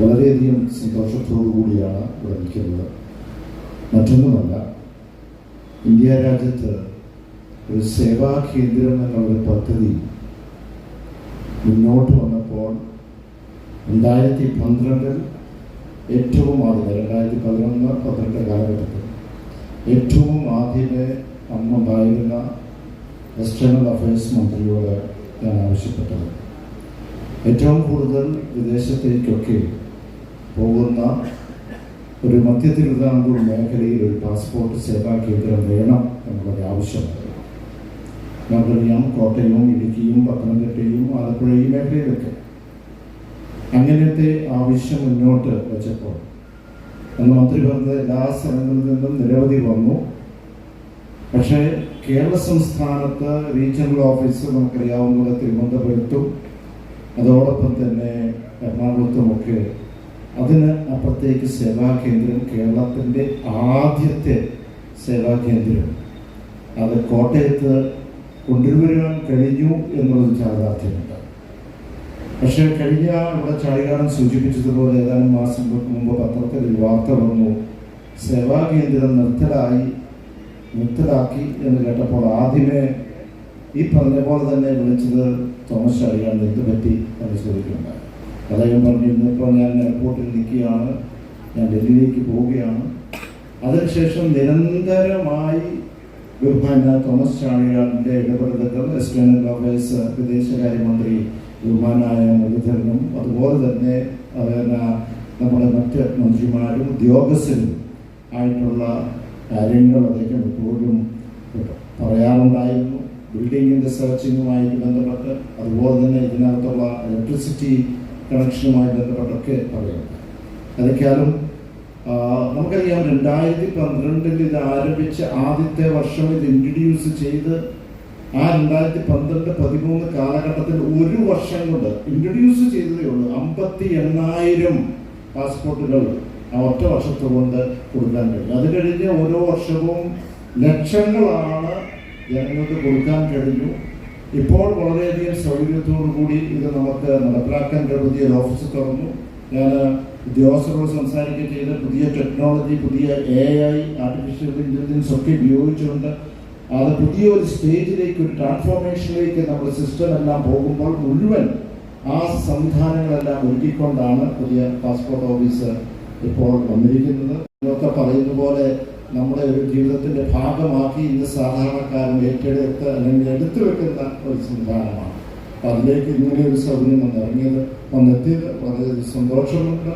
വളരെയധികം സന്തോഷത്തോടു കൂടിയാണ് ഇവിടെ നിൽക്കുന്നത്. മറ്റൊന്നുമല്ല ഇന്ത്യ രാജ്യത്ത് ഒരു സേവാ കേന്ദ്രം എന്നുള്ളൊരു പദ്ധതി മുന്നോട്ട് വന്നപ്പോൾ രണ്ടായിരത്തി പന്ത്രണ്ടിൽ ഏറ്റവും ആദ്യം രണ്ടായിരത്തി പതിനൊന്ന് പന്ത്രണ്ട് കാലഘട്ടത്തിൽ ഏറ്റവും ആദ്യമേ അന്നുണ്ടായിരുന്ന എക്സ്റ്റേണൽ അഫയേഴ്സ് മന്ത്രിയോട് ഞാൻ ആവശ്യപ്പെട്ടത്. ഏറ്റവും കൂടുതൽ വിദേശത്തേക്കൊക്കെ പോകുന്ന ഒരു മധ്യ തിരുവിതാംകൂർ മേഖലയിൽ ഒരു പാസ്പോർട്ട് സേവാ കേന്ദ്രം വേണം എന്നുള്ളത് ആവശ്യമാണ് നമുക്കറിയാം കോട്ടയവും ഇടുക്കിയും പത്തനംതിട്ടയും ആലപ്പുഴ ഈ മേഖലയിലൊക്കെ. അങ്ങനത്തെ ആവശ്യം മുന്നോട്ട് വെച്ചപ്പോൾ അന്ന് മന്ത്രി പറഞ്ഞത് എല്ലാ സ്ഥലങ്ങളിൽ നിന്നും നിരവധി വന്നു. പക്ഷേ കേരള സംസ്ഥാനത്ത് റീജിയണൽ ഓഫീസ് നമുക്കറിയാവുന്ന തിരുവനന്തപുരത്തും അതോടൊപ്പം തന്നെ എറണാകുളത്തുമൊക്കെ അതിന് അപ്പുറത്തേക്ക് സേവാ കേന്ദ്രം കേരളത്തിന്റെ ആദ്യത്തെ സേവാ കേന്ദ്രം അത് കോട്ടയത്ത് കൊണ്ടുവരാൻ കഴിഞ്ഞു എന്നുള്ളത് യാഥാർത്ഥ്യമുണ്ട്. പക്ഷേ കഴിഞ്ഞ ഇവിടെ ചാഴികാടൻ സൂചിപ്പിച്ചതുപോലെ ഏതാനും മാസം മുമ്പ് പത്രത്തിൽ ഒരു വാർത്ത വന്നു. സേവാ കേന്ദ്രം നിർത്തലായി നിർത്തലാക്കി എന്ന് കേട്ടപ്പോൾ ആദ്യമേ ഈ പറഞ്ഞ പോലെ തന്നെ വിളിച്ചത് തോമസ് ചാഴികാടൻ എന്ത് പറ്റി എന്ന് അദ്ദേഹം പറഞ്ഞിരുന്നു ഇന്നിപ്പോൾ ഞാൻ എയർപോർട്ടിൽ നിൽക്കുകയാണ്. ഞാൻ ഡൽഹിയിലേക്ക് പോവുകയാണ്. അതിനുശേഷം നിരന്തരമായി ബഹുമാന തോമസ് ചാഴികാടിന്റെ ഇടപെടലുകൾ എക്സ്റ്റേണൽ അഫയേഴ്സ് വിദേശകാര്യമന്ത്രി ബഹുമാനായ മുരളീധരനും അതുപോലെ തന്നെ നമ്മുടെ മറ്റ് മന്ത്രിമാരും ഉദ്യോഗസ്ഥരും ആയിട്ടുള്ള കാര്യങ്ങൾ അദ്ദേഹം എപ്പോഴും പറയാറുണ്ടായിരുന്നു. ബിൽഡിങ്ങിന്റെ സെർച്ചിങ്ങുമായിട്ട് ബന്ധപ്പെട്ട് അതുപോലെ തന്നെ ഇതിനകത്തുള്ള ഇലക്ട്രിസിറ്റി കണക്ഷനുമായി ബന്ധപ്പെട്ടൊക്കെ പറയാം. അതൊക്കെയാലും നമുക്കറിയാം രണ്ടായിരത്തി പന്ത്രണ്ടിൽ ഇത് ആരംഭിച്ച ആദ്യത്തെ വർഷം ഇത് ഇൻട്രൊഡ്യൂസ് ചെയ്ത് ആ രണ്ടായിരത്തി പന്ത്രണ്ട് പതിമൂന്ന് കാലഘട്ടത്തിൽ ഒരു വർഷം കൊണ്ട് ഇൻട്രൊഡ്യൂസ് ചെയ്തതേ ഉള്ളൂ. അമ്പത്തി എണ്ണായിരം പാസ്പോർട്ടുകൾ ആ ഒറ്റ വർഷത്തെ കൊണ്ട് കൊടുക്കാൻ കഴിഞ്ഞു. അത് കഴിഞ്ഞ് ഓരോ വർഷവും ലക്ഷങ്ങളാണ് ജനങ്ങൾക്ക് കൊടുക്കാൻ കഴിഞ്ഞു. ഇപ്പോൾ വളരെയധികം സൗകര്യത്തോടു കൂടി ഇത് നമുക്ക് നടപ്പിലാക്കാൻ പുതിയ ഒരു ഓഫീസ് തുറന്നു ഞാൻ ഉദ്യോഗസ്ഥരോട് സംസാരിക്കുകയും ചെയ്ത് പുതിയ ടെക്നോളജി പുതിയ എ ഐ ആർട്ടിഫിഷ്യൽ ഇന്റലിജൻസ് ഒക്കെ ഉപയോഗിച്ചുകൊണ്ട് അത് പുതിയ ഒരു സ്റ്റേജിലേക്ക് ഒരു ട്രാൻസ്ഫോർമേഷനിലേക്ക് നമ്മുടെ സിസ്റ്റം എല്ലാം പോകുമ്പോൾ മുഴുവൻ ആ സംവിധാനങ്ങളെല്ലാം ഒരുക്കിക്കൊണ്ടാണ് പുതിയ പാസ്പോർട്ട് ഓഫീസ് ഇപ്പോൾ വന്നിരിക്കുന്നത്. ഇതൊക്കെ പറയുന്ന പോലെ നമ്മുടെ ഒരു ജീവിതത്തിന്റെ ഭാഗമാക്കി ഇന്ന് സാധാരണക്കാരൻ ഏറ്റെടുത്ത് അല്ലെങ്കിൽ എടുത്തു വെക്കുന്ന ഒരു സംവിധാനമാണ്. അതിലേക്ക് ഇങ്ങനെ ഒരു സൗകര്യം വന്ന് ഇറങ്ങിയത് വന്നെത്തിയത് വളരെ സന്തോഷമുണ്ട്.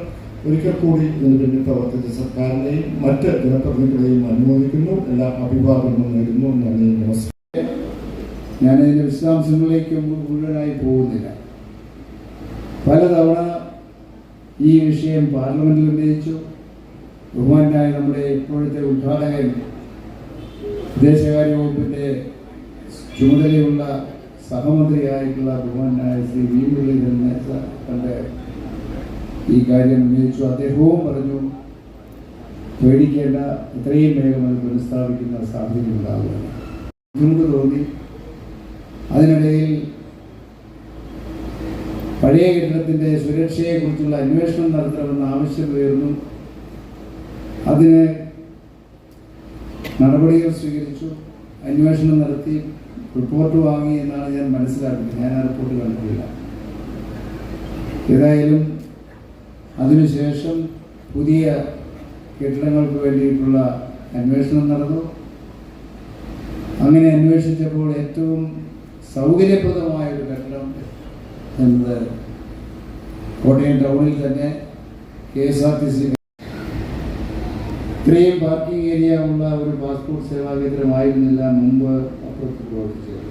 ഒരിക്കൽ കൂടി ഇതിന് പിന്നിൽ പ്രവർത്തിച്ച സർക്കാരിനെയും മറ്റ് ജനപ്രതിനിധികളെയും അനുമോദിക്കുന്നു. എല്ലാ അഭിവാദങ്ങളും നേരുന്നു. നന്ദി നമസ്കാരം. ഞാനതിന്റെ വിശദാംശങ്ങളിലേക്ക് മുഴുവനായി പോകുന്നില്ല. പലതവണ ഈ വിഷയം പാർലമെന്റിൽ ഉന്നയിച്ചു. ബഹുമാനായ നമ്മുടെ ഇപ്പോഴത്തെ ഉദ്ഘാടകൻ വിദേശകാര്യ വകുപ്പിന്റെ ചുമതലയുള്ള സഹമന്ത്രിയായിട്ടുള്ള ബഹുമാനായ ശ്രീ വി മുരളീധരനെ തന്റെ ഈ കാര്യം ഉന്നയിച്ചു. അദ്ദേഹവും പറഞ്ഞു പേടിക്കേണ്ട ഇത്രയും വേഗം അത് പുനഃസ്ഥാപിക്കുന്ന സാഹചര്യം ബുദ്ധിമുട്ട് തോന്നി. അതിനിടയിൽ പഴയ കെട്ടിടത്തിന്റെ സുരക്ഷയെക്കുറിച്ചുള്ള അന്വേഷണം നടത്തണമെന്ന് ആവശ്യം ഉയർന്നു. അതിന് നടപടികൾ സ്വീകരിച്ചു. അന്വേഷണം നടത്തി. റിപ്പോർട്ട് വാങ്ങി എന്നാണ് ഞാൻ മനസ്സിലാക്കുന്നത്. ഞാൻ ആ റിപ്പോർട്ട് കണ്ടിട്ടില്ല. ഏതായാലും അതിനുശേഷം പുതിയ കെട്ടിടങ്ങൾക്ക് വേണ്ടിയിട്ടുള്ള അന്വേഷണം നടന്നു. അങ്ങനെ അന്വേഷിച്ചപ്പോൾ ഏറ്റവും സൗകര്യപ്രദമായ ഒരു കെട്ടിടം എന്നത് കോട്ടയം ടൗണിൽ തന്നെ K S R T C ഇത്രയും പാർക്കിംഗ് ഏരിയ ഉള്ള ഒരു പാസ്പോർട്ട് സേവാ കേന്ദ്രമായിരുന്നില്ല മുമ്പ് അപ്പുറത്ത്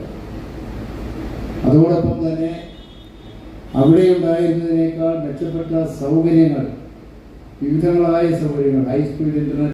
അതോടൊപ്പം തന്നെ അവിടെ ഉണ്ടായിരുന്നതിനേക്കാൾ മെച്ചപ്പെട്ട സൗകര്യങ്ങൾ വിവിധങ്ങളായ സൗകര്യങ്ങൾ ഹൈസ്പീഡ് ഇന്റർനെറ്റ്